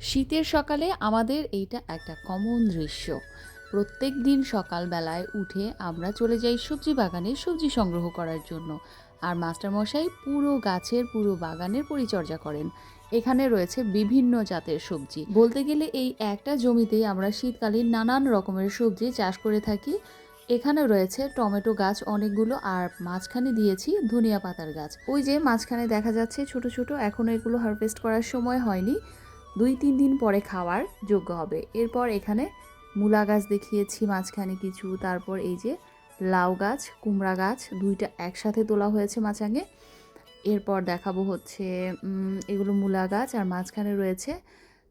শীতের সকালে আমাদের এইটা একটা কমন দৃশ্য। প্রত্যেক দিন সকালবেলায় উঠে আমরা চলে যাই সবজি বাগানে সবজি সংগ্রহ করার জন্য। আর মাস্টারমশাই পুরো গাছের, পুরো বাগানের পরিচর্যা করেন। এখানে রয়েছে বিভিন্ন জাতের সবজি। বলতে গেলে এই একটা জমিতেই আমরা শীতকালীন নানান রকমের সবজি চাষ করে থাকি। এখানে রয়েছে টমেটো গাছ অনেকগুলো আর মাঝখানে দিয়েছি ধনিয়া পাতার গাছ। ওই যে মাঝখানে দেখা যাচ্ছে ছোট ছোট, এখনও এগুলো হারভেস্ট করার সময় হয়নি। দুই তিন দিন পরে খাওয়ার যোগ্য হবে। এরপর এখানে মূলা গাছ দেখিয়েছি, মাঝখানে কিছু, তারপর এই যে লাউ গাছ, কুমড়া গাছ, দুইটা একসাথে তোলা হয়েছে মাচাঙে এরপর দেখাবো হচ্ছে এগুলো মূলা গাছ আর মাঝখানে রয়েছে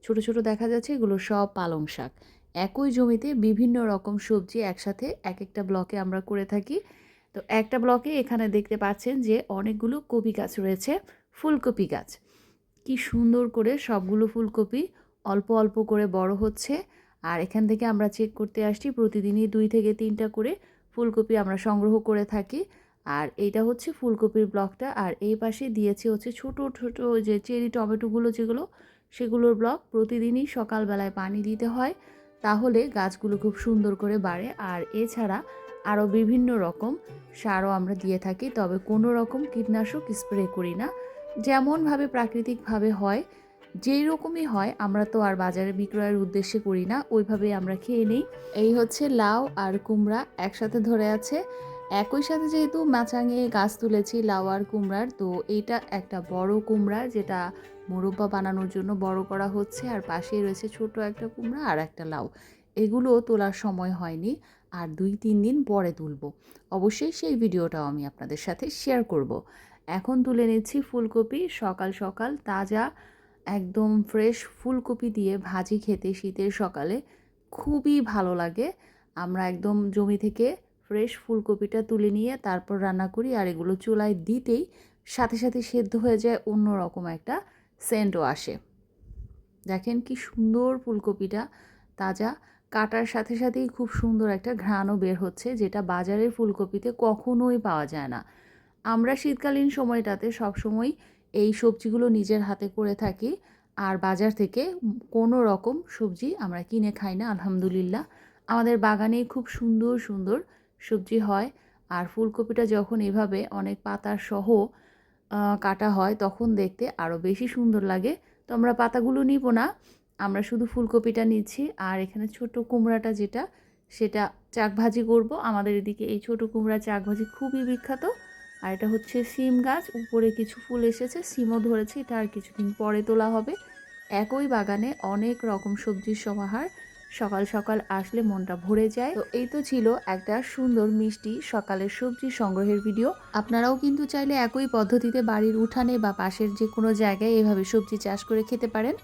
ছোট ছোট দেখা যাচ্ছে, এগুলো সব পালং শাক। একই জমিতে বিভিন্ন রকম সবজি একসাথে এক একটা ব্লকে আমরা করে থাকি। তো একটা ব্লকে এখানে দেখতে পাচ্ছেন যে অনেকগুলো কপি গাছ রয়েছে, ফুলকপি গাছ। কি সুন্দর করে সবগুলো ফুলকপি অল্প অল্প করে বড় হচ্ছে। আর এখান থেকে আমরা চেক করতে আসছি, প্রতিদিনই দুই থেকে তিনটা করে ফুলকপি আমরা সংগ্রহ করে থাকি। আর এইটা হচ্ছে ফুলকপির ব্লকটা। আর এই পাশে দিয়েছে হচ্ছে ছোট ছোট যে চেরি টমেটোগুলো যেগুলো, সেগুলোর ব্লক। প্রতিদিনই সকালবেলায় পানি দিতে হয়, তাহলে গাছগুলো খুব সুন্দর করে বাড়ে। আর এছাড়া আরও বিভিন্ন রকম সারও আমরা দিয়ে থাকি, তবে কোনো রকম কীটনাশক স্প্রে করি না। যেমনভাবে প্রাকৃতিকভাবে হয়, যেই রকমই হয়, আমরা তো আর বাজারে বিক্রয়ের উদ্দেশ্যে করি না, ওইভাবেই আমরা খেয়ে নিই। এই হচ্ছে লাউ আর কুমড়া একসাথে ধরে আছে। একই সাথে যেহেতু মাচাঙে গাছ তুলেছি লাউ আর কুমড়ার, তো এইটা একটা বড় কুমড়া যেটা মোরব্বা বানানোর জন্য বড় করা হচ্ছে। আর পাশেই রয়েছে ছোট একটা কুমড়া আর একটা লাউ। এগুলো তোলার সময় হয়নি, আর দুই তিন দিন পরে তুলব। অবশ্যই সেই ভিডিওটাও আমি আপনাদের সাথে শেয়ার করব। এখন তুলে নিচ্ছি ফুলকপি, সকাল সকাল তাজা, একদম ফ্রেশ ফুলকপি দিয়ে ভাজি খেতে শীতের সকালে খুবই ভালো লাগে। আমরা একদম জমি থেকে ফ্রেশ ফুলকপিটা তুলে নিয়ে তারপর রান্না করি আর এগুলো চুলায় দিতেই সাথে সাথে সেদ্ধ হয়ে যায় অন্য রকম একটা সেন্টও আসে। দেখেন কি সুন্দর ফুলকপিটা তাজা, কাটার সাথে সাথেই খুব সুন্দর একটা ঘ্রাণও বের হচ্ছে যেটা বাজারের ফুলকপিতে কখনোই পাওয়া যায় না। আমরা শীতকালীন সময়টাতে সবসময় এই সবজিগুলো নিজের হাতে করে থাকি। আর বাজার থেকে কোনো রকম সবজি আমরা কিনে খাই না, আলহামদুলিল্লাহ। আমাদের বাগানেই খুব সুন্দর সুন্দর সবজি হয়। আর ফুলকপিটা যখন এভাবে অনেক পাতার সহ কাটা হয়, তখন দেখতে আরও বেশি সুন্দর লাগে। তো আমরা পাতাগুলো নিব না, আমরা শুধু ফুলকপিটা নিচ্ছি। আর এখানে ছোট কুমড়াটা যেটা, সেটা চাক ভাজি করব। আমাদের এদিকে এই ছোট কুমড়া চাক ভাজি খুবই বিখ্যাত। আর এটা হচ্ছে সিম গাছ, উপরে কিছু ফুল এসেছে, সিমও ধরেছে, এটা আর কিছুদিন পরে তোলা হবে। একই বাগানে অনেক রকম সবজির সমাহার, সকাল সকাল আসলে মনটা ভরে যায়। তো এই তো ছিল একটা সুন্দর মিষ্টি সকালের সবজি সংগ্রহের ভিডিও। আপনারাও কিন্তু চাইলে একই পদ্ধতিতে বাড়ির উঠানে বা পাশের যে কোনো জায়গায় এভাবে সবজি চাষ করে খেতে পারেন।